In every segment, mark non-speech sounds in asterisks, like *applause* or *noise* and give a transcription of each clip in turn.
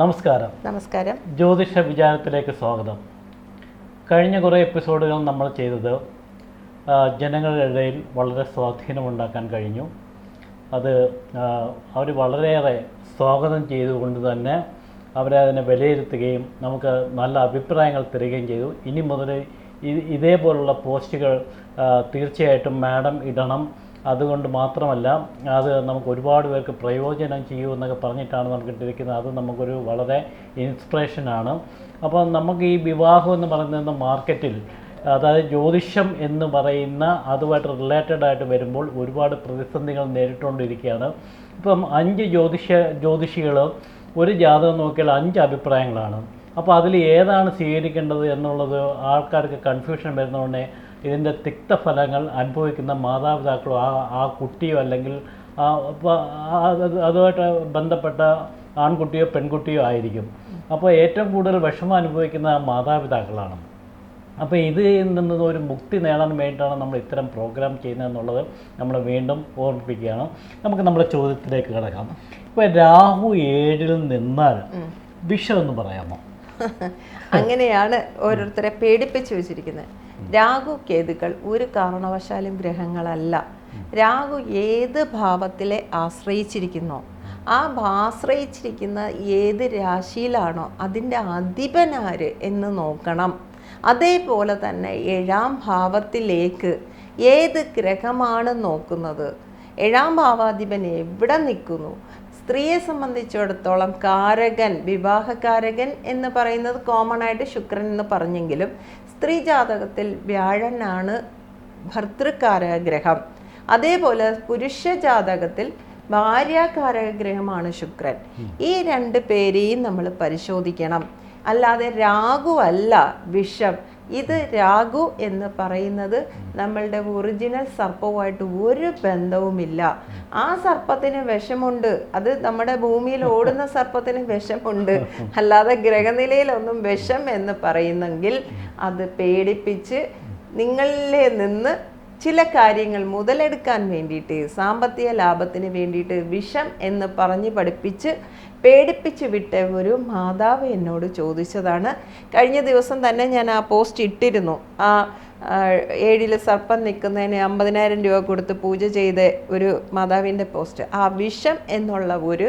നമസ്കാരം. നമസ്കാരം. ജ്യോതിഷ വിചാരത്തിലേക്ക് സ്വാഗതം. കഴിഞ്ഞ കുറേ എപ്പിസോഡുകൾ നമ്മൾ ചെയ്തത് ജനങ്ങളുടെ ഇടയിൽ വളരെ സ്വാധീനമുണ്ടാക്കാൻ കഴിഞ്ഞു. അത് അവർ വളരെയേറെ സ്വാഗതം ചെയ്തുകൊണ്ട് തന്നെ അവരെ അതിനെ വിലയിരുത്തുകയും നമുക്ക് നല്ല അഭിപ്രായങ്ങൾ തരികയും ചെയ്തു. ഇനി മുതൽ ഇതേപോലുള്ള പോസ്റ്റുകൾ തീർച്ചയായിട്ടും മാഡം ഇടണം. അതുകൊണ്ട് മാത്രമല്ല അത് നമുക്ക് ഒരുപാട് പേർക്ക് പ്രയോജനം ചെയ്യൂ എന്നൊക്കെ പറഞ്ഞിട്ടാണ് നമുക്ക് ഇട്ടിരിക്കുന്നത്. അത് നമുക്കൊരു വളരെ ഇൻസ്പിറേഷനാണ് അപ്പോൾ നമുക്ക് ഈ വിവാഹം എന്ന് പറയുന്ന മാർക്കറ്റിൽ അതായത് ജ്യോതിഷം എന്ന് പറയുന്ന അതുമായിട്ട് റിലേറ്റഡ് ആയിട്ട് വരുമ്പോൾ ഒരുപാട് പ്രതിസന്ധികൾ നേരിട്ടുകൊണ്ടിരിക്കുകയാണ്. ഇപ്പം അഞ്ച് ജ്യോതിഷ ജ്യോതിഷികൾ ഒരു ജാതകം നോക്കിയാൽ അഞ്ച് അഭിപ്രായങ്ങളാണ്. അപ്പോൾ അതിൽ ഏതാണ് സ്വീകരിക്കേണ്ടത് എന്നുള്ളത് ആൾക്കാർക്ക് കൺഫ്യൂഷൻ വരുന്നതുകൊണ്ട് ഇതിന്റെ തിക്തഫലങ്ങൾ അനുഭവിക്കുന്ന മാതാപിതാക്കളോ ആ ആ കുട്ടിയോ അല്ലെങ്കിൽ ആ അതുമായിട്ട് ബന്ധപ്പെട്ട ആൺകുട്ടിയോ പെൺകുട്ടിയോ ആയിരിക്കും. അപ്പോൾ ഏറ്റവും കൂടുതൽ വിഷമം അനുഭവിക്കുന്ന മാതാപിതാക്കളാണ്. അപ്പോൾ ഇത് നിന്ന് ഒരു മുക്തി നേടാൻ വേണ്ടിയിട്ടാണ് നമ്മൾ ഇത്തരം പ്രോഗ്രാം ചെയ്യുന്നതെന്നുള്ളത് നമ്മൾ വീണ്ടും ഓർമ്മിപ്പിക്കുകയാണ്. നമുക്ക് നമ്മുടെ ചോദ്യത്തിലേക്ക് കിടക്കാം. ഇപ്പോൾ രാഹു ഏഴിൽ നിന്നാൽ വിഷം എന്ന് പറയാമോ? *laughs* അങ്ങനെയാണ് ഓരോരുത്തരെ പേടിപ്പിച്ചു വെച്ചിരിക്കുന്നത്. രാഹു കേതുക്കൾ ഒരു കാരണവശാലും ഗ്രഹങ്ങളല്ല. രാഹു ഏത് ഭാവത്തിലെ ആശ്രയിച്ചിരിക്കുന്നോ ആ ആശ്രയിച്ചിരിക്കുന്ന ഏത് രാശിയിലാണോ അതിന്റെ അധിപനാര് എന്ന് നോക്കണം. അതേപോലെ തന്നെ ഏഴാം ഭാവത്തിലേക്ക് ഏത് ഗ്രഹമാണ് നോക്കുന്നത്? ഏഴാം ഭാവാധിപൻ എവിടെ നിൽക്കുന്നു? സ്ത്രീയെ സംബന്ധിച്ചിടത്തോളം കാരകൻ വിവാഹകാരകൻ എന്ന് പറയുന്നത് കോമൺ ആയിട്ട് ശുക്രൻ എന്ന് പറഞ്ഞെങ്കിലും സ്ത്രീ ജാതകത്തിൽ വ്യാഴനാണ് ഭർത്തൃകാരഗ്രഹം. ഗ്രഹം അതേപോലെ പുരുഷ ജാതകത്തിൽ ഭാര്യാകാരഗ്രഹമാണ് ശുക്രൻ. ഈ രണ്ട് പേരെയും നമ്മൾ പരിശോധിക്കണം. അല്ലാതെ രാഹു അല്ല വിഷം. ഇത് രാഗു എന്ന് പറയുന്നത് നമ്മളുടെ ഒറിജിനൽ സർപ്പവുമായിട്ട് ഒരു ബന്ധവുമില്ല. ആ സർപ്പത്തിന് വിഷമുണ്ട്. അത് നമ്മുടെ ഭൂമിയിൽ ഓടുന്ന സർപ്പത്തിന് വിഷമുണ്ട്. അല്ലാതെ ഗ്രഹനിലയിലൊന്നും വിഷം എന്ന് പറയുന്നെങ്കിൽ അത് പേടിപ്പിച്ച് നിങ്ങളിലെ നിന്ന് ചില കാര്യങ്ങൾ മുതലെടുക്കാൻ വേണ്ടിയിട്ട് സാമ്പത്തിക ലാഭത്തിന് വേണ്ടിയിട്ട് വിഷം എന്ന് പറഞ്ഞ് പഠിപ്പിച്ച് പേടിപ്പിച്ച് വിട്ട ഒരു മാതാവ് എന്നോട് ചോദിച്ചതാണ്. കഴിഞ്ഞ ദിവസം തന്നെ ഞാൻ ആ പോസ്റ്റ് ഇട്ടിരുന്നു. ആ ഏഴിൽ സർപ്പം നിൽക്കുന്നതിന് അമ്പതിനായിരം രൂപ കൊടുത്ത് പൂജ ചെയ്ത ഒരു മാതാവിന്റെ പോസ്റ്റ്. ആ വിഷം എന്നുള്ള ഒരു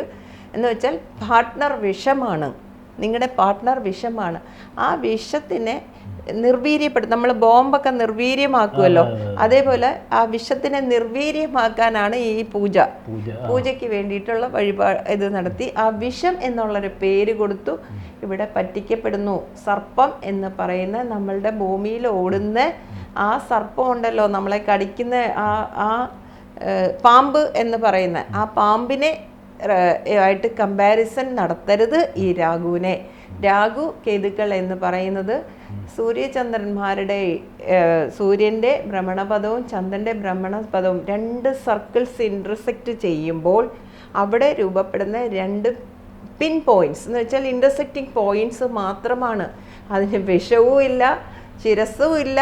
എന്ന് വെച്ചാൽ പാർട്ട്ണർ വിഷമാണ്. നിങ്ങളുടെ പാർട്ട്ണർ വിഷമാണ്. ആ വിഷത്തിനെ നിർവീര്യപ്പെടുത്തും നമ്മൾ ബോംബൊക്കെ നിർവീര്യമാക്കുമല്ലോ അതേപോലെ ആ വിഷത്തിനെ നിർവീര്യമാക്കാനാണ് ഈ പൂജ. പൂജ പൂജയ്ക്ക് വേണ്ടിയിട്ടുള്ള വഴിപാട് ഇത് നടത്തി. ആ വിഷം എന്നുള്ളൊരു പേര് കൊടുത്തു. ഇവിടെ പറ്റിക്കപ്പെടുന്നു. സർപ്പം എന്ന് പറയുന്ന നമ്മളുടെ ഭൂമിയിൽ ഓടുന്ന ആ സർപ്പം ഉണ്ടല്ലോ. നമ്മളെ കടിക്കുന്ന ആ ആ പാമ്പ് എന്ന് പറയുന്ന. ആ പാമ്പിനെ ആയിട്ട് കമ്പാരിസൺ നടത്തരുത് ഈ രാഘുവിനെ. രാഘു കേതുക്കൾ എന്ന് പറയുന്നത് സൂര്യചന്ദ്രന്മാരുടെ സൂര്യന്റെ ഭ്രമണപഥവും ചന്ദ്രന്റെ ഭ്രമണപഥവും രണ്ട് സർക്കിൾസ് ഇന്റർസെക്റ്റ് ചെയ്യുമ്പോൾ അവിടെ രൂപപ്പെടുന്ന രണ്ട് പിൻ പോയിന്റ്സ് എന്ന് വെച്ചാൽ ഇന്റർസെക്റ്റിംഗ് പോയിന്റ്സ് മാത്രമാണ്. അതിന് വിഷവും ഇല്ല ശിരസ്സും ഇല്ല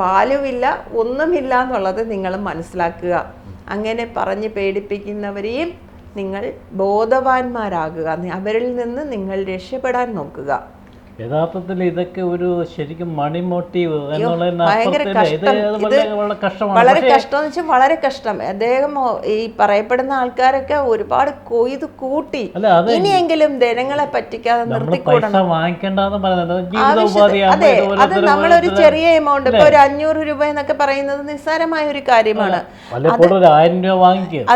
വാലുമില്ല ഒന്നുമില്ല എന്നുള്ളത് നിങ്ങൾ മനസ്സിലാക്കുക. അങ്ങനെ പറഞ്ഞ് പേടിപ്പിക്കുന്നവരെയും നിങ്ങൾ ബോധവാന്മാരാകുക. അവരിൽ നിന്ന് നിങ്ങൾ രക്ഷപ്പെടാൻ നോക്കുക. യഥാർത്ഥത്തിൽ ഇതൊക്കെ ഒരു ശരിക്കും മണി മോട്ടീവ്. വളരെ കഷ്ടം എന്ന് വെച്ചാൽ വളരെ കഷ്ടം. അദ്ദേഹം ഈ പറയപ്പെടുന്ന ആൾക്കാരൊക്കെ ഒരുപാട് കൊയ്ത് കൂട്ടി. ഇനിയെങ്കിലും ജനങ്ങളെ പറ്റിക്കാതെ നിർത്തിക്കൂടണം. അതെ അത് നമ്മളൊരു ചെറിയ എമൗണ്ട് ഇപ്പൊ ഒരു അഞ്ഞൂറ് രൂപ എന്നൊക്കെ പറയുന്നത് നിസ്സാരമായ ഒരു കാര്യമാണ്.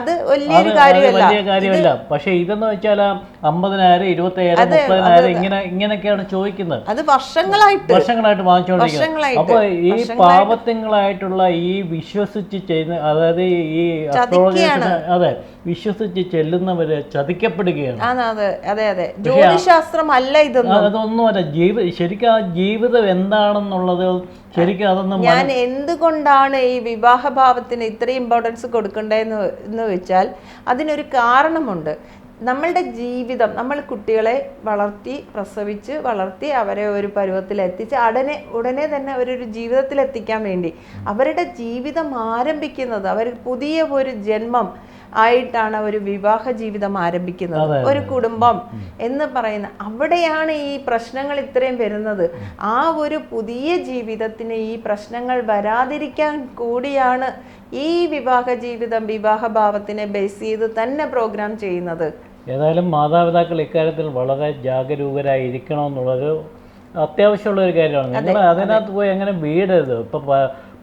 അത് വലിയൊരു കാര്യമല്ല. പക്ഷെ ഇതെന്ന് വെച്ചാൽ അമ്പതിനായിരം ഇരുപത്തി അയ്യായിരം മുപ്പതിനായിരം ഇങ്ങനെ ഇങ്ങനെയൊക്കെയാണ് ചോദിക്കുന്നത്. അത് വർഷങ്ങളായിട്ട്. വർഷങ്ങളായിട്ട് വാങ്ങിച്ചുകൊണ്ടിരിക്കുന്നത് അപ്പൊ ഈ പാപത്തിങ്ങളായിട്ടുള്ള ഈ വിശ്വസിച്ച് ചെയ്യുന്ന അതായത് ഈ അസ്ട്രോളജേഴ്സിന് അതെ വിശ്വസിച്ച് ചെല്ലുന്നവര് ചതിക്കപ്പെടുകയാണ്. അതെ. അതെ ജ്യോതിശാസ്ത്രം അല്ല ഇതൊന്നും. അതൊന്നുമല്ല ജീവി ശരിക്കും ആ ജീവിതം എന്താണെന്നുള്ളത് ശരിക്കും അതൊന്നും ഞാൻ എന്തുകൊണ്ടാണ് ഈ വിവാഹഭാവത്തിന് ഇത്രയും ഇമ്പോർട്ടൻസ് കൊടുക്കേണ്ടതെന്ന് എന്ന് വെച്ചാൽ അതിനൊരു കാരണമുണ്ട്. നമ്മളുടെ ജീവിതം നമ്മൾ കുട്ടികളെ വളർത്തി പ്രസവിച്ച് വളർത്തി അവരെ ഒരു പരുവത്തിലെത്തിച്ച് അടനെ ഉടനെ തന്നെ അവരൊരു ജീവിതത്തിലെത്തിക്കാൻ വേണ്ടി. അവരുടെ ജീവിതം ആരംഭിക്കുന്നത് അവർ പുതിയ ഒരു ജന്മം ആയിട്ടാണ് ഒരു വിവാഹ ജീവിതം ആരംഭിക്കുന്നത്. ഒരു കുടുംബം എന്ന് പറയുന്ന അവിടെയാണ് ഈ പ്രശ്നങ്ങൾ ഇത്രയും വരുന്നത്. ആ ഒരു പുതിയ ജീവിതത്തിന് ഈ പ്രശ്നങ്ങൾ വരാതിരിക്കാൻ കൂടിയാണ് ഈ വിവാഹ ജീവിതം വിവാഹ ഭാവത്തിനെ ബേസ് ചെയ്ത് തന്നെ പ്രോഗ്രാം ചെയ്യുന്നത്. ഏതായാലും മാതാപിതാക്കൾ ഇക്കാര്യത്തിൽ വളരെ ജാഗരൂകരായിരിക്കണം എന്നുള്ളൊരു അത്യാവശ്യമുള്ള ഒരു കാര്യമാണ് നിങ്ങൾ അതിനകത്ത് പോയി എങ്ങനെ വീടരുത്. ഇപ്പം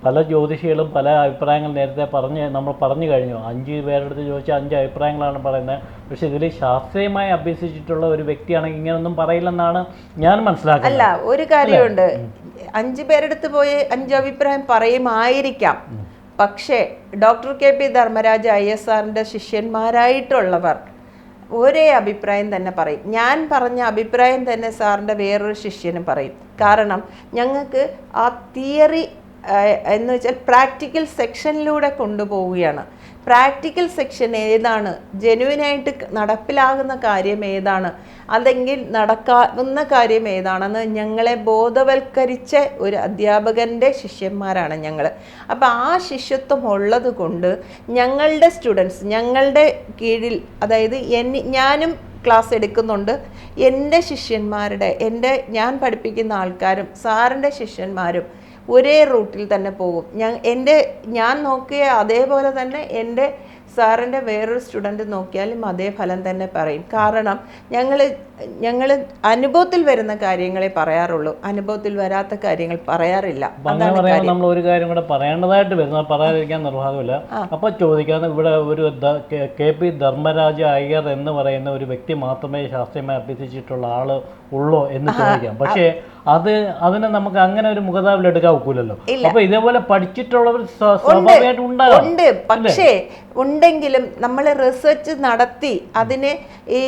പല ജ്യോതിഷികളും പല അഭിപ്രായങ്ങൾ നേരത്തെ പറഞ്ഞ് നമ്മൾ പറഞ്ഞു കഴിഞ്ഞു. അഞ്ച് പേരെടുത്ത് ചോദിച്ചാൽ അഞ്ച് അഭിപ്രായങ്ങളാണ് പറയുന്നത്. പക്ഷെ ഇതിൽ ശാസ്ത്രീയമായി അഭ്യസിച്ചിട്ടുള്ള ഒരു വ്യക്തിയാണെങ്കിൽ ഇങ്ങനൊന്നും പറയില്ലെന്നാണ് ഞാൻ മനസ്സിലാക്കുന്നത്. അല്ല ഒരു കാര്യമുണ്ട്. അഞ്ച് പേരെടുത്ത് പോയി അഞ്ച് അഭിപ്രായം പറയുമായിരിക്കാം. പക്ഷേ doctor K P Dharmaraja I S ആറിന്റെ ശിഷ്യന്മാരായിട്ടുള്ളവർ ഒരേ അഭിപ്രായം തന്നെ പറയും. ഞാൻ പറഞ്ഞ അഭിപ്രായം തന്നെ സാറിന്റെ വേറൊരു ശിഷ്യനും പറയും. കാരണം ഞങ്ങൾക്ക് ആ തിയറി എന്ന് വെച്ചാൽ പ്രാക്ടിക്കൽ സെക്ഷനിലൂടെ കൊണ്ടുപോവുകയാണ്. പ്രാക്ടിക്കൽ സെക്ഷൻ ഏതാണ്? ജെനുവിനായിട്ട് നടപ്പിലാകുന്ന കാര്യം ഏതാണ്? അല്ലെങ്കിൽ നടക്കാവുന്ന കാര്യം ഏതാണെന്ന് ഞങ്ങളെ ബോധവൽക്കരിച്ച ഒരു അധ്യാപകന്റെ ശിഷ്യന്മാരാണ് ഞങ്ങൾ അപ്പോൾ ആ ശിഷ്യത്വം ഉള്ളത് കൊണ്ട് ഞങ്ങളുടെ സ്റ്റുഡൻസ് ഞങ്ങളുടെ കീഴിൽ അതായത് എന്നെ ഞാനും ക്ലാസ് എടുക്കുന്നുണ്ട്. എന്റെ ശിഷ്യന്മാരുടെ എന്റെ ഞാൻ പഠിപ്പിക്കുന്ന ആൾക്കാരും സാറിന്റെ ശിഷ്യന്മാരും ഒരേ റൂട്ടിൽ തന്നെ പോകും. ഞാൻ എന്റെ ഞാൻ നോക്കിയ അതേപോലെ തന്നെ എന്റെ സാറിന്റെ വേറൊരു സ്റ്റുഡന്റ് നോക്കിയാലും അതേ ഫലം തന്നെ പറയും. കാരണം ഞങ്ങൾ ഞങ്ങൾ അനുഭവത്തിൽ വരുന്ന കാര്യങ്ങളെ പറയാറുള്ളൂ. അനുഭവത്തിൽ വരാത്ത കാര്യങ്ങൾ പറയാറില്ല. നമ്മൾ ഒരു കാര്യം. കൂടെ പറയേണ്ടതായിട്ട് വരുന്ന. പറയാതിരിക്കാൻ നിർവാഹമില്ല. അപ്പൊ ചോദിക്കാതെ ഇവിടെ ഒരു കെ പി ധർമ്മരാജ അയ്യർ എന്ന് പറയുന്ന ഒരു വ്യക്തി മാത്രമേ ശാസ്ത്രീയമായി അഭ്യസിച്ചിട്ടുള്ള ആൾ ഉള്ളോ എന്ന് ചോദിക്കാം. പക്ഷേ അത് അതിനെ നമുക്ക് അങ്ങനെ ഒരു മുഖതാവിൽ എടുക്കാൻ ഒക്കൂലല്ലോ. അപ്പൊ ഇതേപോലെ പഠിച്ചിട്ടുള്ളവർ ഉണ്ട്. പക്ഷേ ഉണ്ടെങ്കിലും നമ്മൾ റിസർച്ച് നടത്തി അതിനെ ഈ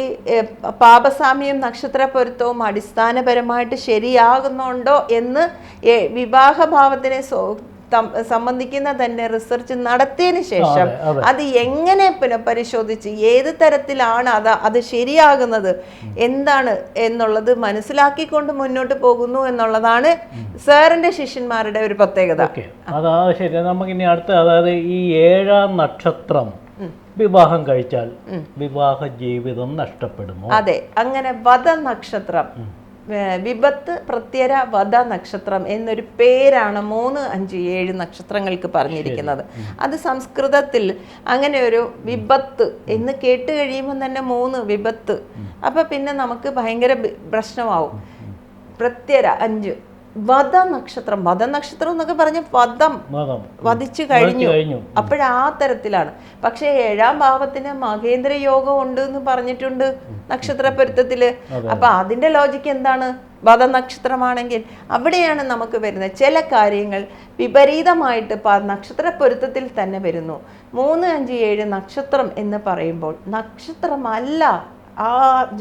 പാപസാമ്യം നക്ഷത്ര പൊരുത്തവും അടിസ്ഥാനപരമായിട്ട് ശരിയാകുന്നുണ്ടോ എന്ന് വിവാഹഭാവത്തിനെ സംബന്ധിക്കുന്ന തന്നെ റിസർച്ച് നടത്തിയതിനു ശേഷം അതെ, എങ്ങനെ പുനഃപരിശോധിച്ച് ഏത് തരത്തിലാണ് അത് അത് ശരിയാകുന്നത് എന്താണ് എന്നുള്ളത് മനസ്സിലാക്കിക്കൊണ്ട് മുന്നോട്ട് പോകുന്നു എന്നുള്ളതാണ് സാറിന്റെ ശിഷ്യന്മാരുടെ ഒരു പ്രത്യേകത. അതാ ശരി. നമുക്കിനി അടുത്ത അതായത് ഈ ഏഴാം നക്ഷത്രം വിവാഹം കഴിച്ചാൽ വിവാഹ ജീവിതം നഷ്ടപ്പെടുന്നു അതെ. അങ്ങനെ വധ നക്ഷത്രം വിപത്ത് പ്രത്യര വധ നക്ഷത്രം എന്നൊരു പേരാണ് മൂന്ന് അഞ്ച് ഏഴ് നക്ഷത്രങ്ങൾക്ക് പറഞ്ഞിരിക്കുന്നത്. അത് സംസ്കൃതത്തിൽ അങ്ങനെ ഒരു വിപത്ത് എന്ന് കേട്ട് കഴിയുമ്പോൾ തന്നെ മൂന്ന് വിപത്ത്. അപ്പൊ പിന്നെ നമുക്ക് ഭയങ്കര പ്രശ്നമാവും. പ്രത്യര അഞ്ച്. വധ നക്ഷത്രം വധ നക്ഷത്രം എന്നൊക്കെ പറഞ്ഞ വധം വധിച്ചു കഴിഞ്ഞു. അപ്പോഴാ തരത്തിലാണ്. പക്ഷെ ഏഴാം ഭാവത്തിന് മഹേന്ദ്ര യോഗം ഉണ്ട് എന്ന് പറഞ്ഞിട്ടുണ്ട് നക്ഷത്ര പൊരുത്തത്തിൽ. അപ്പൊ അതിന്റെ ലോജിക്ക് എന്താണ്? വധ നക്ഷത്രമാണെങ്കിൽ അവിടെയാണ് നമുക്ക് വരുന്നത്. ചില കാര്യങ്ങൾ വിപരീതമായിട്ട് പ നക്ഷത്ര പൊരുത്തത്തിൽ തന്നെ വരുന്നു. മൂന്ന് അഞ്ച് ഏഴ് നക്ഷത്രം എന്ന് പറയുമ്പോൾ നക്ഷത്രമല്ല ആ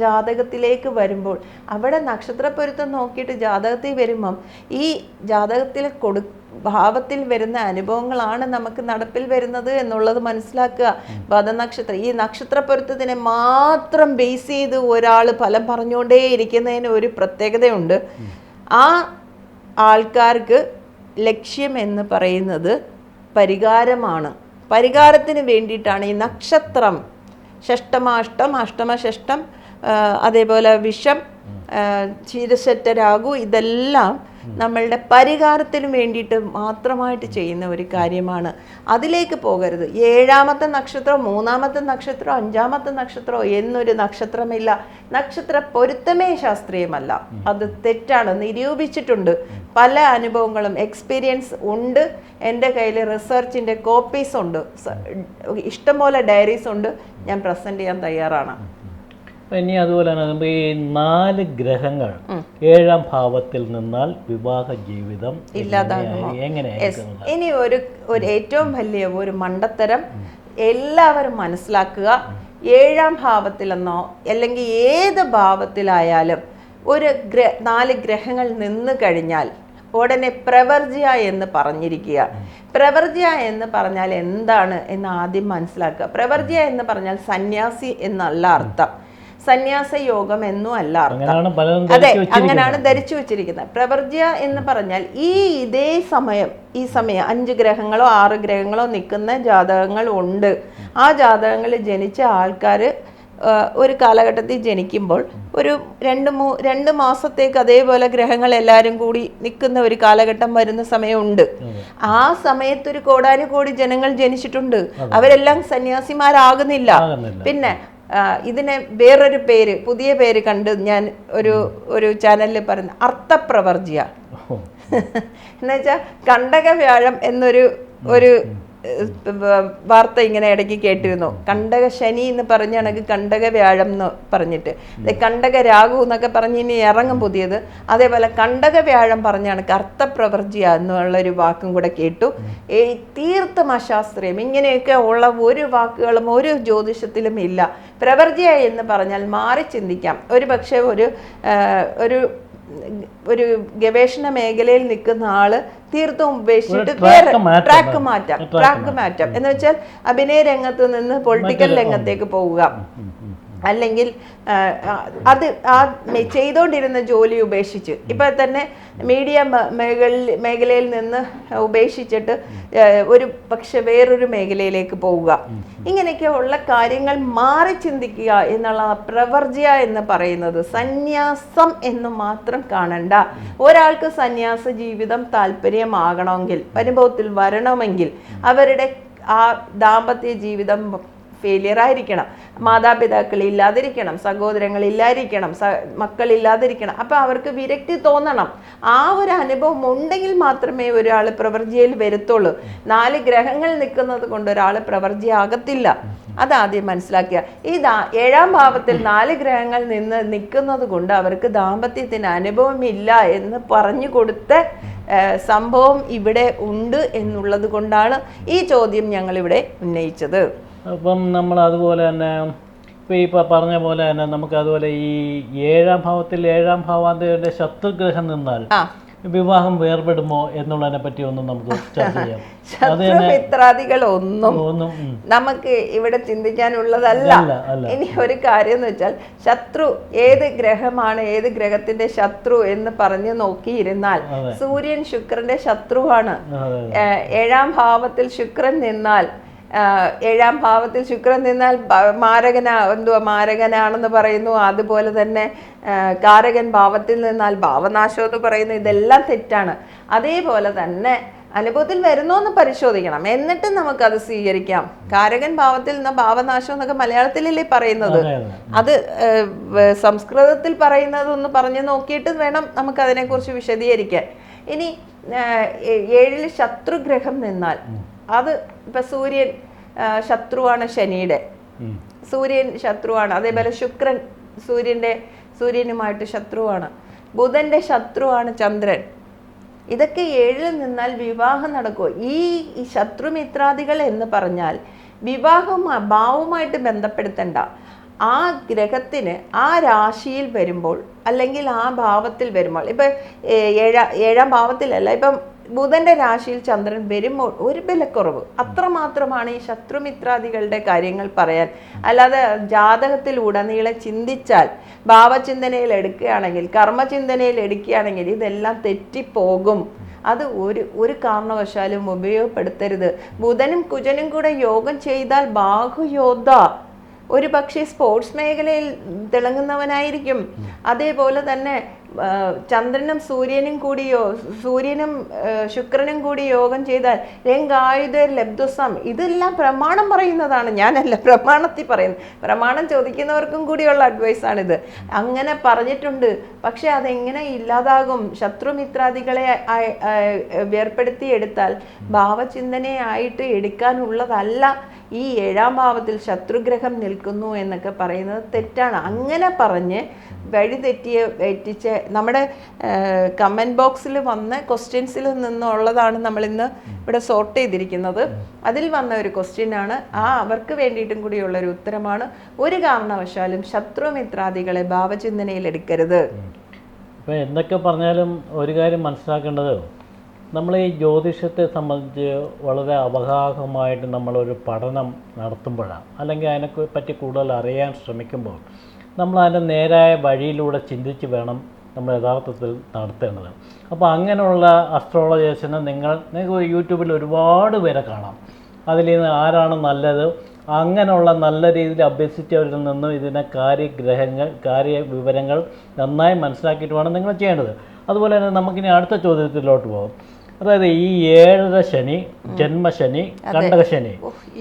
ജാതകത്തിലേക്ക് വരുമ്പോൾ അവിടെ നക്ഷത്ര പൊരുത്തം നോക്കിയിട്ട് ജാതകത്തിൽ വരുമ്പം ഈ ജാതകത്തിൽ കൊടു ഭാവത്തിൽ വരുന്ന അനുഭവങ്ങളാണ് നമുക്ക് നടപ്പിൽ വരുന്നത് എന്നുള്ളത് മനസ്സിലാക്കുക. വധനക്ഷത്രം ഈ നക്ഷത്ര പൊരുത്തത്തിനെ മാത്രം ബേസ് ചെയ്ത് ഒരാൾ ഫലം പറഞ്ഞുകൊണ്ടേ ഇരിക്കുന്നതിന് ഒരു പ്രത്യേകതയുണ്ട്. ആ ആൾക്കാർക്ക് ലക്ഷ്യം എന്ന് പറയുന്നത് പരിഹാരമാണ് പരിഹാരത്തിന് വേണ്ടിയിട്ടാണ് ഈ നക്ഷത്രം ഷഷ്ടമാഷ്ടം അഷ്ടമഷഷ്ടം അതേപോലെ വിഷം ക്ഷീരശറ്റ രാഗു ഇതെല്ലാം നമ്മളുടെ പരിഹാരത്തിനും വേണ്ടിയിട്ട് മാത്രമായിട്ട് ചെയ്യുന്ന ഒരു കാര്യമാണ്. അതിലേക്ക് പോകരുത്. ഏഴാമത്തെ നക്ഷത്രം മൂന്നാമത്തെ നക്ഷത്രം അഞ്ചാമത്തെ നക്ഷത്രം എന്നൊരു നക്ഷത്രമില്ല. നക്ഷത്ര പൊരുത്തമേ ശാസ്ത്രീയമല്ല. അത് തെറ്റാണ്. നിരൂപിച്ചിട്ടുണ്ട്. പല അനുഭവങ്ങളും എക്സ്പീരിയൻസ് ഉണ്ട്. എന്റെ കയ്യിൽ റിസർച്ചിന്റെ കോപ്പീസ് ഉണ്ട്. ഇഷ്ടംപോലെ ഡയറീസ് ഉണ്ട്. ഞാൻ പ്രസന്റ് ചെയ്യാൻ തയ്യാറാണ്. ഇനി അതുപോലെ തന്നെ ഈ നാല് ഗ്രഹങ്ങൾ ഏഴാം ഭാവത്തിൽ നിന്നാൽ വിവാഹ ജീവിതം എങ്ങനെയായി- ഇനി ഒരു ഒരു ഏറ്റവും വലിയ ഒരു മണ്ടത്തരം എല്ലാവരും മനസ്സിലാക്കുക. ഏഴാം ഭാവത്തിലെന്നോ അല്ലെങ്കിൽ ഏത് ഭാവത്തിലായാലും ഒരു ഗ്ര നാല് ഗ്രഹങ്ങൾ നിന്ന് കഴിഞ്ഞാൽ ഉടനെ പ്രവർജ്യ എന്ന് പറഞ്ഞിരിക്കുക. പ്രവർജ്യ എന്ന് പറഞ്ഞാൽ എന്താണ് എന്ന് ആദ്യം മനസ്സിലാക്കുക. പ്രവർജ്യ എന്ന് പറഞ്ഞാൽ സന്യാസി എന്നല്ല അർത്ഥം. സന്യാസ യോഗം എന്നും അല്ല അർത്ഥം അതെ അങ്ങനെയാണ് ധരിച്ചു വെച്ചിരിക്കുന്നത്. പ്രവർജ്യ എന്ന് പറഞ്ഞാൽ ഈ ഇതേ സമയം ഈ സമയം അഞ്ച് ഗ്രഹങ്ങളോ ആറ് ഗ്രഹങ്ങളോ നിൽക്കുന്ന ജാതകങ്ങൾ ഉണ്ട്. ആ ജാതകങ്ങളിൽ ജനിച്ച ആൾക്കാർ ഒരു കാലഘട്ടത്തിൽ ജനിക്കുമ്പോൾ ഒരു രണ്ട് മൂ രണ്ട് മാസത്തേക്ക് അതേപോലെ ഗ്രഹങ്ങൾ എല്ലാവരും കൂടി നിൽക്കുന്ന ഒരു കാലഘട്ടം വരുന്ന സമയമുണ്ട്. ആ സമയത്ത് ഒരു കോടാനുകോടി ജനങ്ങൾ ജനിച്ചിട്ടുണ്ട്. അവരെല്ലാം സന്യാസിമാരാകുന്നില്ല. പിന്നെ ഇതിനെ വേറൊരു പേര് പുതിയ പേര് കണ്ട് ഞാൻ ഒരു ഒരു ചാനലിൽ പറയുന്ന അർത്ഥപ്രവർജ്യ. *laughs* എന്നുവെച്ചാൽ കണ്ടക വ്യാഴം എന്നൊരു ഒരു വാർത്ത ഇങ്ങനെ ഇടയ്ക്ക് കേട്ടിരുന്നു. കണ്ടക ശനി എന്ന് പറഞ്ഞ കണക്ക് കണ്ടക വ്യാഴം എന്ന് പറഞ്ഞിട്ട്. കണ്ടക രാഹു എന്നൊക്കെ പറഞ്ഞ് ഇനി ഇറങ്ങും പുതിയത്. അതേപോലെ കണ്ടക വ്യാഴം പറഞ്ഞ കണക്ക് അർത്ഥപ്രവർജ്യ എന്നുള്ളൊരു വാക്കും കൂടെ കേട്ടു. ഈ തീർത്തും അശാസ്ത്രീയം. ഇങ്ങനെയൊക്കെ ഉള്ള ഒരു വാക്കുകളും ഒരു ജ്യോതിഷത്തിലും ഇല്ല. പ്രവർജ്യ എന്ന് പറഞ്ഞാൽ മാറി ചിന്തിക്കാം. ഒരു പക്ഷേ ഒരു ഒരു ഒരു ഗവേഷണ മേഖലയിൽ നിൽക്കുന്ന ആൾ തീർത്തും ഉപേക്ഷിച്ചിട്ട് വേറെ. ട്രാക്ക് മാറ്റാം. ട്രാക്ക് മാറ്റാം. എന്ന് വെച്ചാൽ അഭിനയ രംഗത്ത് നിന്ന് പൊളിറ്റിക്കൽ രംഗത്തേക്ക് പോവുക. അല്ലെങ്കിൽ അത് ആ ചെയ്തുകൊണ്ടിരുന്ന ജോലി ഉപേക്ഷിച്ച്. ഇപ്പൊ തന്നെ മീഡിയ മേഖലയിൽ മേഖല മേഖലയിൽ നിന്ന് ഉപേക്ഷിച്ചിട്ട് ഒരു പക്ഷെ വേറൊരു മേഖലയിലേക്ക് പോവുക. ഇങ്ങനെയൊക്കെ ഉള്ള കാര്യങ്ങൾ മാറി ചിന്തിക്കുക എന്നുള്ള പ്രവർജ്യ എന്ന് പറയുന്നത് സന്യാസം എന്ന് മാത്രം കാണണ്ട. ഒരാൾക്ക് സന്യാസ ജീവിതം താല്പര്യമാകണമെങ്കിൽ അനുഭവത്തിൽ വരണമെങ്കിൽ അവരുടെ ആ ദാമ്പത്യ ജീവിതം ഫെയിലിയർ ആയിരിക്കണം. മാതാപിതാക്കൾ ഇല്ലാതിരിക്കണം സഹോദരങ്ങൾ ഇല്ലാതിരിക്കണം സ മക്കളില്ലാതിരിക്കണം അപ്പം അവർക്ക് വിരക്തി തോന്നണം. ആ ഒരു അനുഭവം ഉണ്ടെങ്കിൽ മാത്രമേ ഒരാൾ പ്രവർജിയിൽ വരുത്തുള്ളൂ. നാല് ഗ്രഹങ്ങൾ നിൽക്കുന്നത് കൊണ്ട് ഒരാൾ പ്രവർജിയാകത്തില്ല അതാദ്യം മനസ്സിലാക്കുക ഈ ദാ ഏഴാം ഭാവത്തിൽ നാല് ഗ്രഹങ്ങൾ നിന്ന് നിൽക്കുന്നത് കൊണ്ട് അവർക്ക് ദാമ്പത്യത്തിന് അനുഭവമില്ല എന്ന് പറഞ്ഞു കൊടുത്ത സംഭവം ഇവിടെ ഉണ്ട് എന്നുള്ളത് കൊണ്ടാണ് ഈ ചോദ്യം ഞങ്ങളിവിടെ ഉന്നയിച്ചത്. അപ്പം നമ്മൾ അതുപോലെ തന്നെ ഇപ്പോൾ ഈ പറഞ്ഞ പോലെ തന്നെ നമുക്ക് അതുപോലെ ഈ ഏഴാം ഭാവത്തിൽ ഏഴാം ഭാവാന്തയുടെ ശത്രുഗ്രഹം നിന്നാൽ വിവാഹം വേർപെടുമോ എന്നുള്ളതിനെ പറ്റി ഒന്നും നമുക്ക് ചർച്ച ചെയ്യാം. *laughs* ശത്രുമിത്രാദികൾ ഒന്നും നമുക്ക് ഇവിടെ ചിന്തിക്കാനുള്ളതല്ല. ഇനി ഒരു കാര്യം എന്ന് വെച്ചാൽ ശത്രു ഏത് ഗ്രഹമാണ് ഏത് ഗ്രഹത്തിന്റെ ശത്രു എന്ന് പറഞ്ഞു നോക്കിയിരുന്നാൽ. സൂര്യൻ ശുക്രന്റെ ശത്രുവാണ്. ഏഴാം ഭാവത്തിൽ ശുക്രൻ നിന്നാൽ ഏഴാം ഭാവത്തിൽ ശുക്രൻ നിന്നാൽ മാരകന എന്തുവാ മാരകനാണെന്ന് പറയുന്നു. അതുപോലെ തന്നെ കാരകൻ ഭാവത്തിൽ നിന്നാൽ ഭാവനാശം എന്ന് പറയുന്നു. ഇതെല്ലാം തെറ്റാണ്. അതേപോലെ തന്നെ അനുഭവത്തിൽ വരുന്നോ എന്ന് പരിശോധിക്കണം. എന്നിട്ട് നമുക്കത് സ്വീകരിക്കാം. കാരകൻ ഭാവത്തിൽ നിന്ന് ഭാവനാശം എന്നൊക്കെ മലയാളത്തിലല്ലേ പറയുന്നത്? അതെ സംസ്കൃതത്തിൽ പറയുന്നത് സംസ്കൃതത്തിൽ പറയുന്നതൊന്ന് പറഞ്ഞു നോക്കിയിട്ട് വേണം നമുക്ക് അതിനെക്കുറിച്ച് വിശദീകരിക്കാൻ. ഇനി ഏഴിൽ ശത്രുഗ്രഹം നിന്നാൽ അത് ഇപ്പൊ സൂര്യൻ ശത്രുവാണ് ശനിയുടെ. സൂര്യൻ ശത്രുവാണ്. അതേപോലെ ശുക്രൻ സൂര്യന്റെ സൂര്യനുമായിട്ട് ശത്രുവാണ്. ബുധന്റെ ശത്രുവാണ് ചന്ദ്രൻ. ഇതൊക്കെ ഏഴിൽ നിന്നാൽ വിവാഹം നടക്കുമോ ഈ ഈ ശത്രുമിത്രാദികൾ എന്ന് പറഞ്ഞാൽ വിവാഹം ഭാവുമായിട്ട് ബന്ധപ്പെടുത്തണ്ട. ആ ഗ്രഹത്തിന് ആ രാശിയിൽ വരുമ്പോൾ അല്ലെങ്കിൽ ആ ഭാവത്തിൽ വരുമ്പോൾ ഇപ്പം ഏഴാം ഏഴാം ഭാവത്തിലല്ല ഇപ്പം ബുധന്റെ രാശിയിൽ ചന്ദ്രൻ വരുമ്പോൾ ഒരു ബലക്കുറവ് അത്രമാത്രമാണ് ഈ ശത്രുമിത്രാദികളുടെ കാര്യങ്ങൾ പറയാൻ. അല്ലാതെ ജാതകത്തിൽ ഉടനീളെ ചിന്തിച്ചാൽ ഭാവചിന്തനയിൽ എടുക്കുകയാണെങ്കിൽ കർമ്മചിന്തനയിൽ എടുക്കുകയാണെങ്കിൽ ഇതെല്ലാം തെറ്റിപ്പോകും. അത് ഒരു ഒരു കാരണവശാലും ഉപയോഗപ്പെടുത്തരുത്. ബുധനും കുജനും കൂടെ യോഗം ചെയ്താൽ ബാഹുയോദ്ധ ഒരു പക്ഷേ സ്പോർട്സ് മേഖലയിൽ തിളങ്ങുന്നവനായിരിക്കും. അതേപോലെ തന്നെ ചന്ദ്രനും സൂര്യനും കൂടി യോ- സൂര്യനും ശുക്രനും കൂടി യോഗം ചെയ്താൽ രംഗായുധ ലബ്ധസം ഇതെല്ലാം പ്രമാണം പറയുന്നതാണ്. ഞാനല്ല പ്രമാണത്തിൽ പറയുന്നത്. പ്രമാണം ചോദിക്കുന്നവർക്കും കൂടിയുള്ള അഡ്വൈസാണിത് അങ്ങനെ പറഞ്ഞിട്ടുണ്ട്. പക്ഷെ അതെങ്ങനെ ഇല്ലാതാകും? ശത്രുമിത്രാദികളെ വേർപ്പെടുത്തി എടുത്താൽ ഭാവചിന്തനയായിട്ട് എടുക്കാനുള്ളതല്ല. ഈ ഏഴാം ഭാവത്തിൽ ശത്രുഗ്രഹം നിൽക്കുന്നു എന്നൊക്കെ പറയുന്നത് തെറ്റാണ്. അങ്ങനെ പറഞ്ഞ് വഴി തെറ്റിയ തെറ്റിച്ച് നമ്മുടെ കമന്റ് ബോക്സിൽ വന്ന ക്വസ്റ്റ്യൻസിൽ നിന്നുള്ളതാണ് നമ്മളിന്ന് ഇവിടെ സോർട്ട് ചെയ്തിരിക്കുന്നത്. അതിൽ വന്ന ഒരു ക്വസ്റ്റ്യനാണ് ആ അവർക്ക് വേണ്ടിയിട്ടും കൂടിയുള്ള ഒരു ഉത്തരമാണ്. ഒരു കാരണവശാലും ശത്രുമിത്രാദികളെ ഭാവചിന്തനയിൽ എടുക്കരുത്. ഇപ്പം എന്തൊക്കെ പറഞ്ഞാലും ഒരു കാര്യം മനസ്സിലാക്കേണ്ടത് നമ്മൾ ഈ ജ്യോതിഷത്തെ സംബന്ധിച്ച് വളരെ അവഗാഹമായിട്ട് നമ്മളൊരു പഠനം നടത്തുമ്പോഴാണ്. അല്ലെങ്കിൽ അതിനെ പറ്റി കൂടുതൽ അറിയാൻ ശ്രമിക്കുമ്പോൾ നമ്മൾ അതിന്റെ നേരായ വഴിയിലൂടെ ചിന്തിച്ച് വേണം നമ്മൾ യഥാർത്ഥത്തിൽ നടത്തേണ്ടത്. അപ്പോൾ അങ്ങനെയുള്ള അസ്ട്രോളജേഴ്സിനെ നിങ്ങൾ നിങ്ങൾക്ക് യൂട്യൂബിൽ ഒരുപാട് പേരെ കാണാം. അതിൽ നിന്ന് ആരാണ് നല്ലത്? അങ്ങനെയുള്ള നല്ല രീതിയിൽ അഭ്യസിച്ചവരിൽ നിന്നും ഇതിനെ കാര്യഗ്രഹങ്ങൾ കാര്യ വിവരങ്ങൾ നന്നായി മനസ്സിലാക്കിയിട്ട് വേണം നിങ്ങൾ ചെയ്യേണ്ടത്. അതുപോലെ തന്നെ നമുക്കിനി അടുത്ത ചോദ്യത്തിലോട്ട് പോകും. അതായത് ഈ ഏഴര ശനി ജന്മശനി കണ്ടകശനി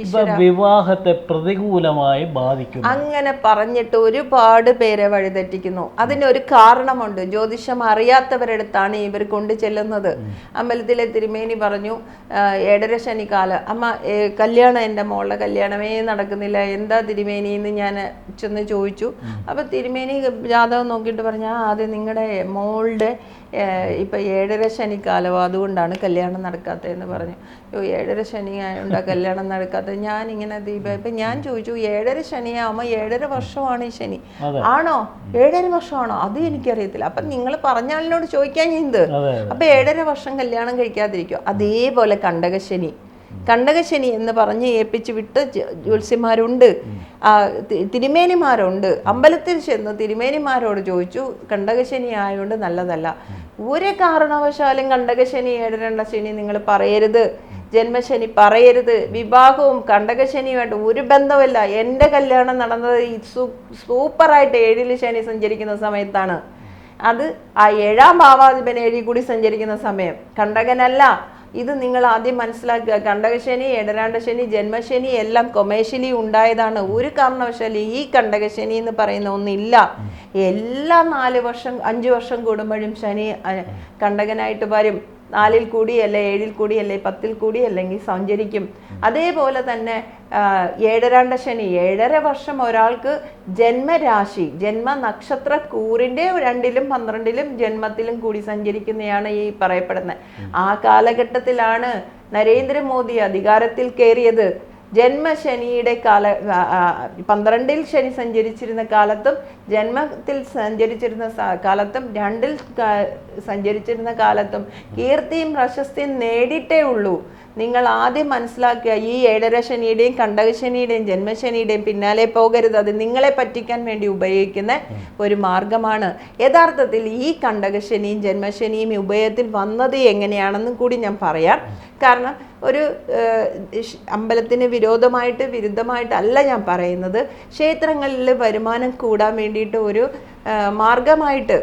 ഇപ്പൊ വിവാഹത്തെ പ്രതികൂലമായി ബാധിക്കും അങ്ങനെ പറഞ്ഞിട്ട് ഒരുപാട് പേരെ വഴിതെറ്റിക്കുന്നു. അതിനൊരു കാരണമുണ്ട്. ജ്യോതിഷം അറിയാത്തവരടുത്താണ് ഇവർ കൊണ്ടു ചെല്ലുന്നത്. അമ്പലത്തിലെ തിരുമേനി പറഞ്ഞു ഏഴര ശനി കാല അമ്മ കല്യാണം എന്റെ മോളുടെ കല്യാണമേ നടക്കുന്നില്ല. എന്താ തിരുമേനി എന്ന് ഞാൻ ചെന്ന് ചോദിച്ചു. അപ്പൊ തിരുമേനി ജാതകം നോക്കിയിട്ട് പറഞ്ഞു ആ അത് നിങ്ങളുടെ മോളുടെ ഏ, ഏഴര ശനി കാലം അതുകൊണ്ടാണ് കല്യാണം നടക്കാത്തതെന്ന് പറഞ്ഞു. അയ്യോ ഏഴര ശനി ആയതുകൊണ്ടാ കല്യാണം നടക്കാത്തത്? ഞാൻ ഇങ്ങനെ ദീപ ഇപ്പം ഞാൻ ചോദിച്ചു ഏഴര ശനിയാകുമ്പോൾ ഏഴര വർഷമാണ് ഈ ശനി. ആണോ? ഏഴര വർഷമാണോ? അത് എനിക്കറിയത്തില്ല. അപ്പം നിങ്ങൾ പറഞ്ഞാലിനോട് ചോദിക്കാൻ എന്ത് അപ്പം അപ്പൊ ഏഴര വർഷം കല്യാണം കഴിക്കാതിരിക്കും. അതേപോലെ കണ്ടകശനി. കണ്ടകശനി എന്ന് പറഞ്ഞ് ഏൽപ്പിച്ച് വിട്ട് ജ്യോത്സ്യന്മാരുണ്ട്. തിരുമേനിമാരുണ്ട്. അമ്പലത്തിൽ ചെന്ന് തിരുമേനിമാരോട് ചോദിച്ചു കണ്ടകശനി ആയതുകൊണ്ട് നല്ലതല്ല. ഒരു കാരണവശാലും കണ്ടകശനി ഏഴരണ്ട ശനി നിങ്ങൾ പറയരുത്. ജന്മശനി പറയരുത്. വിവാഹവും കണ്ടകശനിയുമായിട്ട് ഒരു ബന്ധമില്ല എന്റെ കല്യാണം നടന്നത് ഈ സൂപ്പറായിട്ട് ഏഴിൽ ശനി സഞ്ചരിക്കുന്ന സമയത്താണ്. അത് ആ ഏഴാം ഭാവാധിപൻ ഏഴിൽ കൂടി സഞ്ചരിക്കുന്ന സമയം. കണ്ടകനല്ല. ഇത് നിങ്ങൾ ആദ്യം മനസ്സിലാക്കുക. കണ്ടകശനി എടരാണ്ടശനി ജന്മശനി എല്ലാം കൊമേഴ്ഷ്യലി ഉണ്ടായതാണ്. ഒരു കാരണവശാലും ഈ കണ്ടകശനി എന്ന് പറയുന്ന ഒന്നില്ല. എല്ലാ നാല് വർഷം അഞ്ച് വർഷം കൂടുമ്പോഴും ശനി കണ്ടകനായിട്ട് വരും. നാലിൽ കൂടി അല്ലെ ഏഴിൽ കൂടി അല്ലെ പത്തിൽ കൂടി അല്ലെങ്കിൽ സഞ്ചരിക്കും. അതേപോലെ തന്നെ ഏഴരാണ്ട ശനി ഏഴര വർഷം ഒരാൾക്ക് ജന്മരാശി ജന്മ നക്ഷത്ര കൂറിന്റെ രണ്ടിലും പന്ത്രണ്ടിലും ജന്മത്തിലും കൂടി സഞ്ചരിക്കുന്നതാണ് ഈ പറയപ്പെടുന്നത്. ആ കാലഘട്ടത്തിലാണ് നരേന്ദ്രമോദി അധികാരത്തിൽ കയറിയത്. ജന്മശനിയുടെ കാല പന്ത്രണ്ടിൽ ശനി സഞ്ചരിച്ചിരുന്ന കാലത്തും ജന്മത്തിൽ സഞ്ചരിച്ചിരുന്ന കാലത്തും രണ്ടിൽ സഞ്ചരിച്ചിരുന്ന കാലത്തും കീർത്തിയും പ്രശസ്തിയും നേടിയിട്ടേ ഉള്ളൂ. നിങ്ങൾ ആദ്യം മനസ്സിലാക്കുക ഈ ഏഴര ശനിയുടെയും കണ്ടകശനിയുടെയും ജന്മശനിയുടെയും പിന്നാലെ പോകരുത്. അത് നിങ്ങളെ പറ്റിക്കാൻ വേണ്ടി ഉപയോഗിക്കുന്ന ഒരു മാർഗമാണ്. യഥാർത്ഥത്തിൽ ഈ കണ്ടകശനിയും ജന്മശനിയും ഉപയോഗത്തിൽ വന്നത് എങ്ങനെയാണെന്നും കൂടി ഞാൻ പറയാം. കാരണം ഒരു അമ്പലത്തിന് വിരോധമായിട്ട് വിരുദ്ധമായിട്ടല്ല ഞാൻ പറയുന്നത്. ക്ഷേത്രങ്ങളിൽ വരുമാനം കൂടാൻ വേണ്ടിയിട്ട് ഒരു മാർഗമായിട്ട്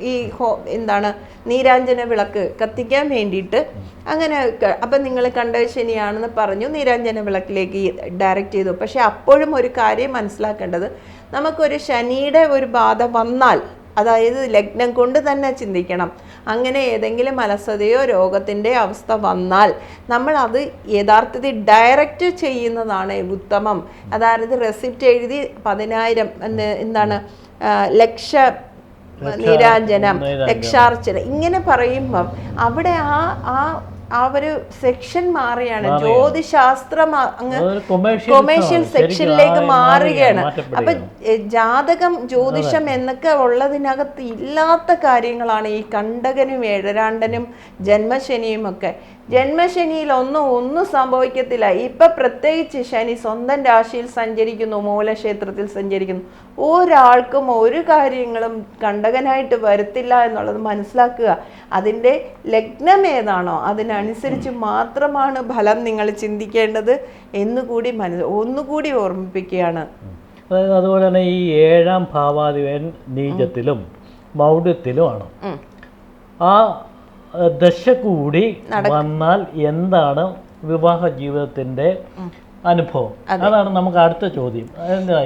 ഈ ഹോ എന്താണ് നീരാഞ്ജന വിളക്ക് കത്തിക്കാൻ വേണ്ടിയിട്ട് അങ്ങനെ അപ്പം നിങ്ങൾ കണ്ട ശനിയാണെന്ന് പറഞ്ഞു നീരാഞ്ജന വിളക്കിലേക്ക് ഡയറക്റ്റ് ചെയ്തു. പക്ഷെ അപ്പോഴും ഒരു കാര്യം മനസ്സിലാക്കേണ്ടത് നമുക്കൊരു ശനിയുടെ ഒരു ബാധ വന്നാൽ അതായത് ലഗ്നം കൊണ്ട് തന്നെ ചിന്തിക്കണം. അങ്ങനെ ഏതെങ്കിലും അലസതയോ രോഗത്തിന്റെ അവസ്ഥ വന്നാൽ നമ്മൾ അത് യഥാർത്ഥത്തിൽ ഡയറക്റ്റ് ചെയ്യുന്നതാണ് ഉത്തമം. അതായത് റെസിപ്റ്റ് എഴുതി പതിനായിരം എന്താണ് ലക്ഷ നീരാഞ്ജനം. രക്ഷാർച്ചന. ഇങ്ങനെ പറയുമ്പം അവിടെ ആ ആ ആ ഒരു സെക്ഷൻ മാറിയാണ്. ജ്യോതിശാസ്ത്രം അങ്ങ് കൊമേഴ്ഷ്യൽ സെക്ഷനിലേക്ക് മാറുകയാണ്. അപ്പൊ ജാതകം ജ്യോതിഷം എന്നൊക്കെ ഉള്ളതിനകത്ത് ഇല്ലാത്ത കാര്യങ്ങളാണ് ഈ കണ്ടകനും ഏഴരാണ്ടനും ജന്മശനിയും ഒക്കെ. ജന്മശനിയിൽ ഒന്നും ഒന്നും സംഭവിക്കത്തില്ല. ഇപ്പൊ പ്രത്യേകിച്ച് ശനി സ്വന്തം രാശിയിൽ സഞ്ചരിക്കുന്നു മൂലക്ഷേത്രത്തിൽ സഞ്ചരിക്കുന്നു. ഒരാൾക്കും ഒരു കാര്യങ്ങളും കണ്ടകനായിട്ട് വരത്തില്ല എന്നുള്ളത് മനസ്സിലാക്കുക. അതിന്റെ ലഗ്നം ഏതാണോ അതിനനുസരിച്ച് മാത്രമാണ് ഫലം നിങ്ങൾ ചിന്തിക്കേണ്ടത് എന്നുകൂടി മനസ്സ് ഒന്നുകൂടി ഓർമ്മിപ്പിക്കുകയാണ്. അതായത് അതുപോലെ തന്നെ ഈ ഏഴാം ഭാവാധിപൻ നീചത്തിലും മൗഢ്യത്തിലുമാണ് ആണ്. ആ ദശ കൂടി വന്നാൽ എന്താണ് വിവാഹ ജീവിതത്തിന്റെ അനുഭവം? അതാണ് നമുക്ക് അടുത്ത ചോദ്യം.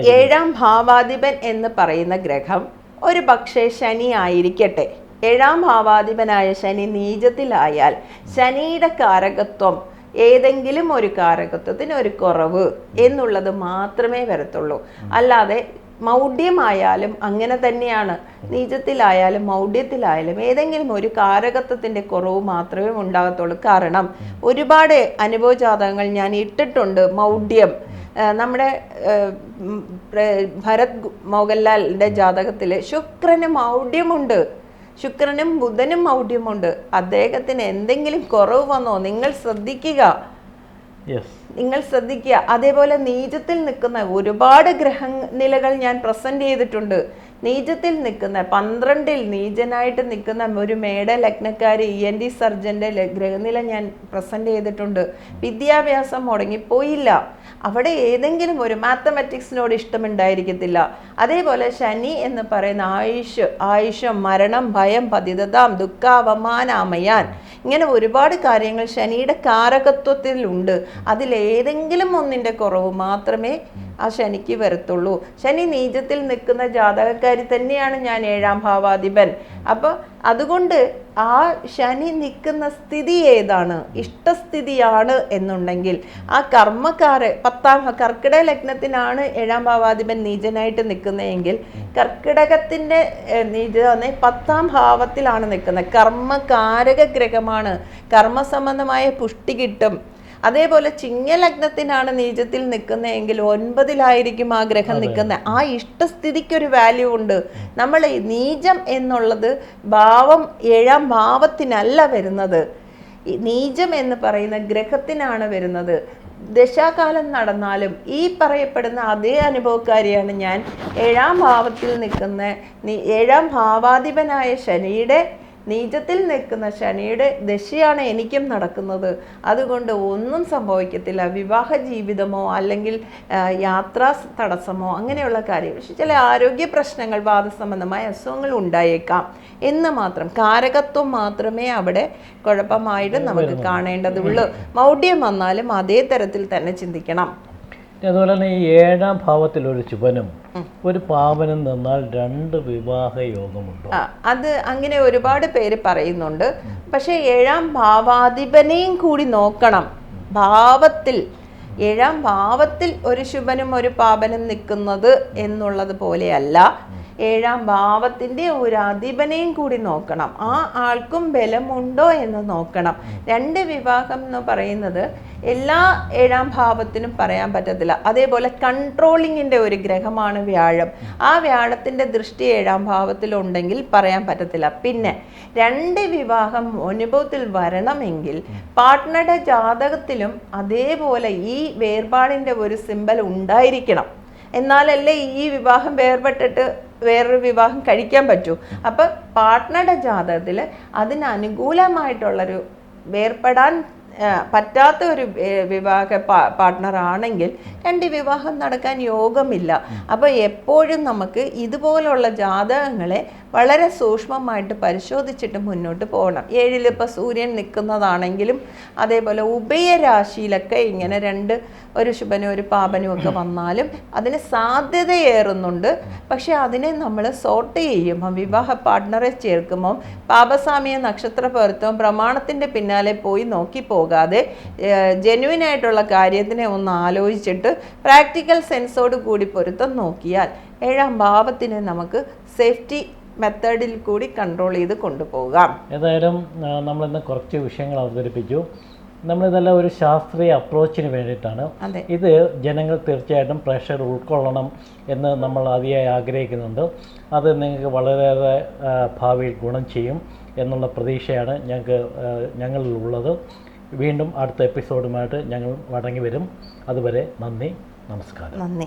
ഏഴാം ഭാവാധിപൻ എന്ന് പറയുന്ന ഗ്രഹം ഒരു പക്ഷേ ശനി ആയിരിക്കട്ടെ. ഏഴാം ഭാവാധിപനായ ശനി നീചത്തിലായാൽ ശനിയുടെ കാരകത്വം ഏതെങ്കിലും ഒരു കാരകത്വത്തിന് ഒരു കുറവ് എന്നുള്ളത് മാത്രമേ വരത്തുള്ളൂ. അല്ലാതെ മൗഢ്യമായാലും അങ്ങനെ തന്നെയാണ്. നീചത്തിലായാലും മൗഢ്യത്തിലായാലും ഏതെങ്കിലും ഒരു കാരകത്വത്തിന്റെ കുറവ് മാത്രമേ ഉണ്ടാകത്തുള്ളൂ. കാരണം ഒരുപാട് അനുഭവജാതകങ്ങൾ ഞാൻ ഇട്ടിട്ടുണ്ട്. മൗഢ്യം. നമ്മുടെ ഭരത് മോഹൻലാലിന്റെ ജാതകത്തിൽ ശുക്രന് മൗഢ്യമുണ്ട്. ശുക്രനും ബുധനും മൗഢ്യമുണ്ട്. അദ്ദേഹത്തിന് എന്തെങ്കിലും കുറവ് വന്നോ? നിങ്ങൾ ശ്രദ്ധിക്കുക. നിങ്ങൾ ശ്രദ്ധിക്കുക. അതേപോലെ നീചത്തിൽ നിൽക്കുന്ന ഒരുപാട് ഗ്രഹ നിലകൾ ഞാൻ പ്രസന്റ് ചെയ്തിട്ടുണ്ട്. നീചത്തിൽ നിൽക്കുന്ന പന്ത്രണ്ടിൽ നീചനായിട്ട് നിൽക്കുന്ന ഒരു മേട ലഗ്നക്കാരി ഇ എൻ ഡി സർജന്റെ ഗ്രഹനില ഞാൻ പ്രസന്റ് ചെയ്തിട്ടുണ്ട്. വിദ്യാഭ്യാസം മുടങ്ങിപ്പോയില്ല. അവിടെ ഏതെങ്കിലും ഒരു മാത്തമാറ്റിക്സിനോട് ഇഷ്ടമുണ്ടായിരിക്കത്തില്ല. അതേപോലെ ശനി എന്ന് പറയുന്ന ആയുഷ് ആയുഷം മരണം ഭയം പതിതതാം ദുഃഖാവമാനാമയാൻ ഇങ്ങനെ ഒരുപാട് കാര്യങ്ങൾ ശനിയുടെ കാരകത്വത്തിലുണ്ട്. അതിലേതെങ്കിലും ഒന്നിന്റെ കുറവ് മാത്രമേ ആ ശനിക്ക് വരത്തുള്ളൂ. ശനി നീചത്തിൽ നിൽക്കുന്ന ജാതകക്കാരി തന്നെയാണ് ഞാൻ ഏഴാം ഭാവാധിപൻ. അപ്പോൾ അതുകൊണ്ട് ആ ശനി നിൽക്കുന്ന സ്ഥിതി ഏതാണ്? ഇഷ്ടസ്ഥിതിയാണ് എന്നുണ്ടെങ്കിൽ ആ കർമ്മക്കാര് പത്താം കർക്കിടക ലഗ്നത്തിനാണ് ഏഴാം ഭാവാധിപൻ നീചനായിട്ട് നിൽക്കുന്നതെങ്കിൽ കർക്കിടകത്തിന്റെ നീച പത്താം ഭാവത്തിലാണ് നിൽക്കുന്നത്. കർമ്മകാരക ഗ്രഹമാണ് കർമ്മസംബന്ധമായ പുഷ്ടി കിട്ടും. അതേപോലെ ചിങ്ങലഗ്നത്തിനാണ് നീചത്തിൽ നിൽക്കുന്നതെങ്കിൽ ഒൻപതിലായിരിക്കും ആ ഗ്രഹം നിൽക്കുന്നത്. ആ ഇഷ്ടസ്ഥിതിക്ക് ഒരു വാല്യൂ ഉണ്ട്. നമ്മൾ ഈ നീചം എന്നുള്ളത് ഭാവം ഏഴാം ഭാവത്തിനല്ല വരുന്നത്. നീചം എന്ന് പറയുന്ന ഗ്രഹത്തിനാണ് വരുന്നത്. ദശാകാലം നടന്നാലും ഈ പറയപ്പെടുന്ന അതേ അനുഭവക്കാരിയാണ് ഞാൻ. ഏഴാം ഭാവത്തിൽ നിൽക്കുന്ന ഏഴാം ഭാവാധിപനായ ശനിയുടെ നീചത്തിൽ നിൽക്കുന്ന ശനിയുടെ ദശയാണ് എനിക്കും നടക്കുന്നത്. അതുകൊണ്ട് ഒന്നും സംഭവിക്കത്തില്ല. വിവാഹ ജീവിതമോ അല്ലെങ്കിൽ യാത്രാ തടസ്സമോ അങ്ങനെയുള്ള കാര്യം പക്ഷെ ചില ആരോഗ്യ പ്രശ്നങ്ങൾ വാദസംബന്ധമായ അസുഖങ്ങൾ ഉണ്ടായേക്കാം. എന്ന് മാത്രം. കാരകത്വം മാത്രമേ അവിടെ കുഴപ്പമായിട്ട് നമുക്ക് കാണേണ്ടതുള്ളൂ. മൗഢ്യം വന്നാലും അതേ തരത്തിൽ തന്നെ ചിന്തിക്കണം. അതുപോലെ തന്നെ ഈ ഏഴാം ഭാവത്തിൽ ഒരു ശുഭനും ഒരു പാവനും നിന്നാൽ രണ്ട് വിവാഹ യോഗമുണ്ട്? അത് അങ്ങനെ ഒരുപാട് പേര് പറയുന്നുണ്ട്. പക്ഷെ ഏഴാം ഭാവാധിപനെയും കൂടി നോക്കണം. ഭാവത്തിൽ ഏഴാം ഭാവത്തിൽ ഒരു ശുഭനും ഒരു പാപനും നിൽക്കുന്നത് എന്നുള്ളത് പോലെയല്ല. ഏഴാം ഭാവത്തിന്റെ ഒരു അധിപനെയും കൂടി നോക്കണം. ആ ആൾക്കും ബലമുണ്ടോ എന്ന് നോക്കണം. രണ്ട് വിവാഹം എന്ന് പറയുന്നത് എല്ലാ ഏഴാം ഭാവത്തിനും പറയാൻ പറ്റത്തില്ല. അതേപോലെ കൺട്രോളിങ്ങിന്റെ ഒരു ഗ്രഹമാണ് വ്യാഴം. ആ വ്യാഴത്തിന്റെ ദൃഷ്ടി ഏഴാം ഭാവത്തിലുണ്ടെങ്കിൽ പറയാൻ പറ്റത്തില്ല. പിന്നെ രണ്ട് വിവാഹം അനുഭവത്തിൽ വരണമെങ്കിൽ പാർട്ട്ണറുടെ ജാതകത്തിലും അതേപോലെ ഈ വേർപാടിന്റെ ഒരു സിമ്പൽ ഉണ്ടായിരിക്കണം. എന്നാലല്ലേ ഈ വിവാഹം വേർപെട്ടിട്ട് വേറൊരു വിവാഹം കഴിക്കാൻ പറ്റൂ. അപ്പൊ പാർട്ട്ണറുടെ ജാതകത്തിൽ അതിന് അനുകൂലമായിട്ടുള്ളൊരു വേർപെടാൻ പറ്റാത്ത ഒരു വിവാഹ പാർട്ട്ണർ ആണെങ്കിൽ രണ്ട് വിവാഹം നടക്കാൻ യോഗമില്ല. അപ്പോൾ എപ്പോഴും നമുക്ക് ഇതുപോലുള്ള ജാതകങ്ങളെ വളരെ സൂക്ഷ്മമായിട്ട് പരിശോധിച്ചിട്ട് മുന്നോട്ട് പോകണം. ഏഴിലിപ്പോൾ സൂര്യൻ നിൽക്കുന്നതാണെങ്കിലും അതേപോലെ ഉഭയരാശിയിലൊക്കെ ഇങ്ങനെ രണ്ട് ഒരു ശുഭനും ഒരു പാപനും ഒക്കെ വന്നാലും അതിന് സാധ്യതയേറുന്നുണ്ട്. പക്ഷെ അതിനെ നമ്മൾ സോർട്ട് ചെയ്യുമ്പോൾ വിവാഹ പാർട്ട്ണറെ ചേർക്കുമ്പോൾ പാപസാമിയ നക്ഷത്ര പൊരുത്തവും പ്രമാണത്തിന്റെ പിന്നാലെ പോയി നോക്കി പോകാതെ ജെനുവിൻ ആയിട്ടുള്ള കാര്യത്തിനെ ഒന്ന് ആലോചിച്ചിട്ട് പ്രാക്ടിക്കൽ സെൻസോട് കൂടി പൊരുത്തം നോക്കിയാൽ ഏഴാം ഭാവത്തിന് നമുക്ക് സേഫ്റ്റി മെത്തേഡിൽ കൂടി കൺട്രോൾ ചെയ്ത് കൊണ്ടുപോകാം. ഏതായാലും നമ്മൾ ഇന്ന് കുറച്ച് വിഷയങ്ങൾ അവതരിപ്പിച്ചു. നമ്മളിതെല്ലാം ഒരു ശാസ്ത്രീയ അപ്രോച്ചിന് വേണ്ടിയിട്ടാണ്. ഇത് ജനങ്ങൾ തീർച്ചയായിട്ടും പ്രഷർ ഉൾക്കൊള്ളണം എന്ന് നമ്മൾ അതിയായി ആഗ്രഹിക്കുന്നുണ്ട്. അത് നിങ്ങൾക്ക് വളരെയേറെ ഭാവിയിൽ ഗുണം ചെയ്യും എന്നുള്ള പ്രതീക്ഷയാണ് ഞങ്ങൾക്ക് ഞങ്ങളിൽ ഉള്ളത് വീണ്ടും അടുത്ത എപ്പിസോഡുമായിട്ട് ഞങ്ങൾ മടങ്ങി വരും. അതുവരെ നന്ദി നമസ്കാരം. നന്ദി.